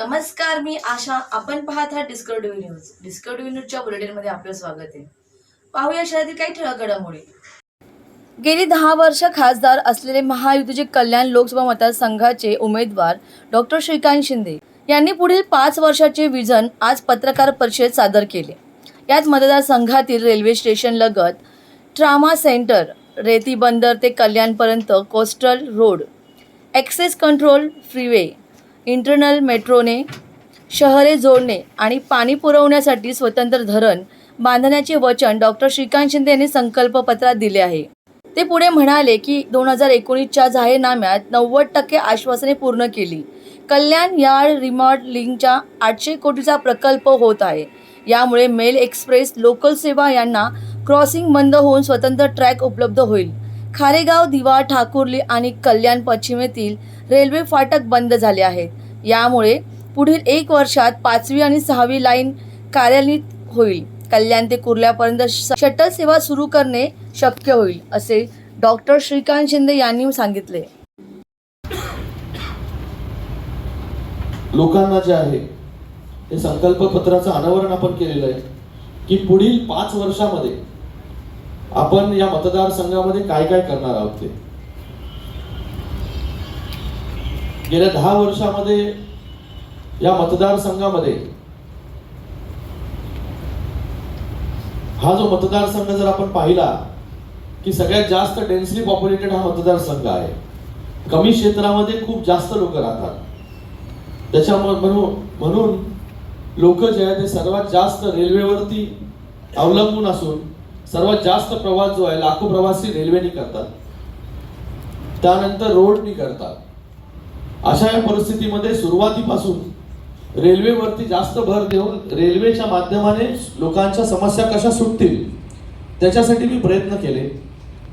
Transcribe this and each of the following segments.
नमस्कार मी आशा. आपण पाहत आहात डिस्कवरी न्यूज डिस्कवरी न्यूजच्या बुलेटिनमध्ये आपलं स्वागत आहे. पाहूया शहरातील काही ठळक घडामोडी. गेली दहा वर्ष खासदार असलेले महायुतीचे कल्याण लोकसभा मतदारसंघाचे उमेदवार डॉक्टर श्रीकांत शिंदे यांनी पुढील पाच वर्षाचे विजन आज पत्रकार परिषदेत सादर केले. यात मतदारसंघातील रेल्वे स्टेशन लगत ट्रामा सेंटर रेती बंदर ते कल्याणपर्यंत coastal road access control freeway internal मेट्रोने शहरे जोडणे आणि पाणी पुरवण्यासाठी स्वतंत्र धरण बांधण्याचे वचन डॉक्टर श्रीकांत शिंदे यांनी संकल्पपत्रात दिले आहे. ते पुढे म्हणाले की दोन हजार एकोणीसच्या जाहीरनाम्यात नव्वद टक्के आश्वासने पूर्ण केली. कल्याण यार्ड रिमॉडलिंगच्या आठशे कोटीचा प्रकल्प होत आहे. यामुळे मेल एक्सप्रेस लोकल सेवा यांना क्रॉसिंग बंद होऊन स्वतंत्र ट्रॅक उपलब्ध होईल. खारेगाव दिवा ठाकुर्ली आणि कल्याण पश्चिमेतील रेल्वे फाटक बंद झाले आहेत. यामुळे पुढील एक वर्षात पाचवी आणि सहावी लाईन कार्यान्वित होईल. कल्याण ते कुर्ल्यापर्यंत शटल सेवा सुरू करणे शक्य होईल असे डॉक्टर श्रीकांत शिंदे यांनी सांगितले. लोकांना जे आहे हे संकल्पपत्राचं अनावरण आपण केलेलं आहे की पुढील पाच वर्षामध्ये आपण या मतदारसंघामध्ये काय काय करणार आहोत ते. गेल्या दहा वर्षामध्ये या मतदारसंघामध्ये हा जो मतदारसंघ जर आपण पाहिला की सगळ्यात जास्त डेन्सली पॉप्युलेटेड हा मतदारसंघ आहे. कमी क्षेत्रामध्ये खूप जास्त लोक राहतात. त्याच्यामुळे म्हणून म्हणून लोक जे आहे ते सर्वात जास्त रेल्वेवरती अवलंबून असून सर्वात जास्त प्रवास जो आहे लाखो प्रवासी रेल्वेने करतात. त्यानंतर रोडनी करतात. अशा या परिस्थितीमध्ये सुरुवातीपासून रेल्वेवरती जास्त भर देऊन रेल्वेच्या माध्यमाने लोकांच्या समस्या कशा सुटतील त्याच्यासाठी मी प्रयत्न केले.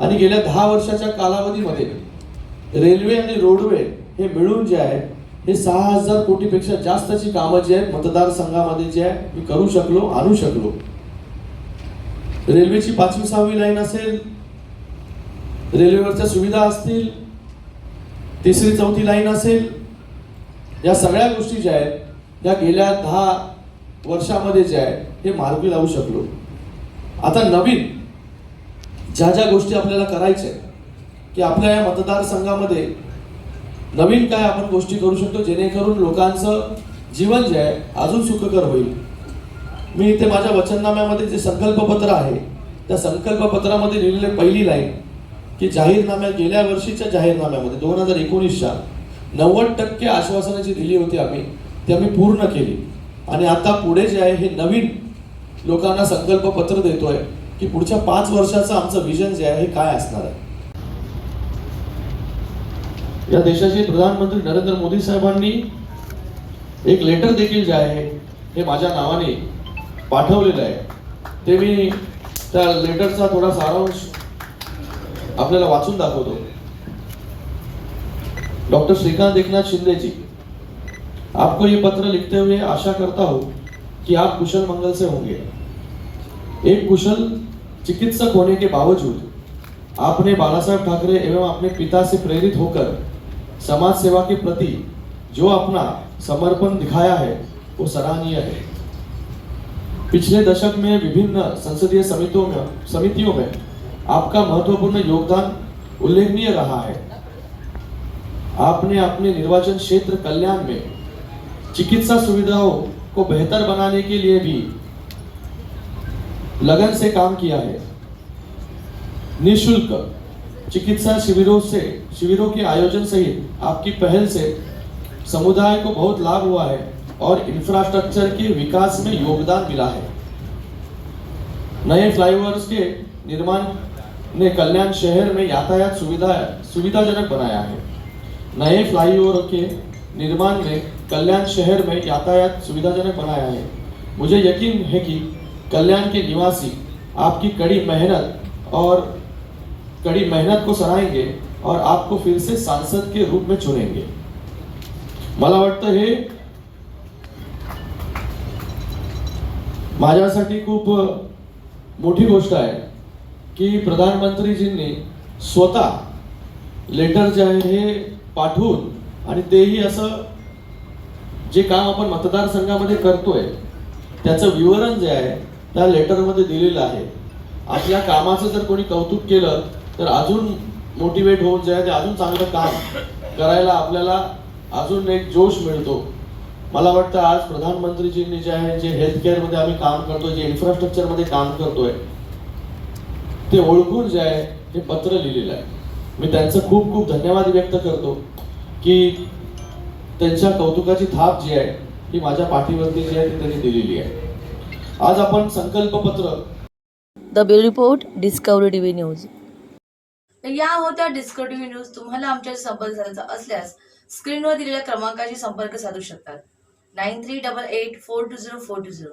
आणि गेल्या दहा वर्षाच्या कालावधीमध्ये रेल्वे आणि रोडवे हे मिळून जे आहे हे सहा हजार कोटीपेक्षा जास्तची कामं जी आहेत मतदारसंघामध्ये जे आहे मी करू शकलो आणू शकलो. रेल्वेची पाचवी सहावी लाईन असेल रेल्वेवरच्या सुविधा असतील तिसरी चौथी लाईन असेल. या सगळ्या गोष्टी ज्या आहेत या गेल्या दहा वर्षामध्ये जे आहे हे मार्गी लावू शकलो. आता नवीन ज्या ज्या गोष्टी आपल्याला करायच्या आहेत की आपल्या या मतदारसंघामध्ये नवीन काय आपण गोष्टी करू शकतो जेणेकरून लोकांचं जीवन जे आहे अजून सुखकर होईल. मी इथे माझ्या वचननाम्यामध्ये जे संकल्पपत्र आहे त्या संकल्पपत्रामध्ये लिहिलेली पहिली लाईन की जाहीरनाम्या गेल्या वर्षीच्या जाहीरनाम्यामध्ये दोन हजार एकोणीसच्या नव्वद टक्के आश्वासनं जी दिली होती आम्ही ती आम्ही पूर्ण केली. आणि आता पुढे जे आहे हे नवीन लोकांना संकल्पपत्र देतोय की पुढच्या पाच वर्षाचं आमचं विजन जे आहे हे काय असणार आहे. या देशाचे प्रधानमंत्री नरेंद्र मोदी साहेबांनी एक लेटर देखील जे आहे हे माझ्या नावाने पाठवलेलं आहे. ते मी त्या लेटरचा थोडा सारांश आपल्याला वाचून दाखवतो. डॉक्टर श्रीकांत एकनाथ शिंदे जी, आपको ये पत्र लिखते हुए आशा करता हूँ कि आप कुशल मंगल से होंगे। एक कुशल चिकित्सक होने के बावजूद, आपने बाला साहब ठाकरे एवं अपने पिता से प्रेरित होकर समाज सेवा के प्रति जो अपना समर्पण दिखाया है, वो सराहनीय है। पिछले दशक में विभिन्न संसदीय समितियों में समितियों में आपका महत्वपूर्ण योगदान उल्लेखनीय रहा है। आपने अपने निर्वाचन क्षेत्र कल्याण में चिकित्सा सुविधाओं को बेहतर बनाने के लिए भी लगन से काम किया है। निशुल्क चिकित्सा शिविरों से, शिविरों के आयोजन सहित आपकी पहल से समुदाय को बहुत लाभ हुआ है और इंफ्रास्ट्रक्चर के विकास में योगदान मिला है। नए फ्लाईओवर्स के निर्माण ने कल्याण शहर में यातायात सुविधा, सुविधाजनक बनाया है। नए फ्लाईओवर के निर्माण ने कल्याण शहर में यातायात सुविधाजनक बनाया है। मुझे यकीन है कि कल्याण के निवासी आपकी कड़ी मेहनत और कड़ी मेहनत को सराहेंगे और आपको फिर से सांसद के रूप में चुनेंगे। मला वाटतं हे। माझ्यासाठी खूप मोठी गोष्ट आहे की प्रधानमंत्रीजींनी स्वतः लेटर जे आहे हे पाठवून आणि तेही असं जे काम आपण मतदारसंघामध्ये करतोय त्याचं विवरण जे आहे त्या लेटरमध्ये दिलेलं आहे. आपल्या कामाचं जर कोणी कौतुक केलं तर अजून मोटिवेट होऊन जे आहे ते अजून चांगलं काम करायला आपल्याला अजून एक जोश मिळतो. मला वाटतं आज प्रधानमंत्रीजींनी जे आहे जे हेल्थ केअरमध्ये आम्ही काम करतोय जे इन्फ्रास्ट्रक्चरमध्ये काम करतोय ते ओळखून जे आहे हे पत्र लिहिलेलं आहे. मी त्यांचं खूप खूप धन्यवाद व्यक्त करतो की त्यांच्या कौतुकाची थाप जी आहे ही माझ्या पाठीवरती जी आहे ती त्यांनी दिलेली आहे. आज आपण संकल्पपत्र. The bureau report Discovery TV news. या होत्या डिस्कवरी टीव्ही न्यूज. तुम्हाला आमच्याशी संपर्क साधायचा असल्यास स्क्रीनवर दिलेल्या क्रमांकाशी संपर्क साधू शकतात. Nine three double eight four two zero four two zero.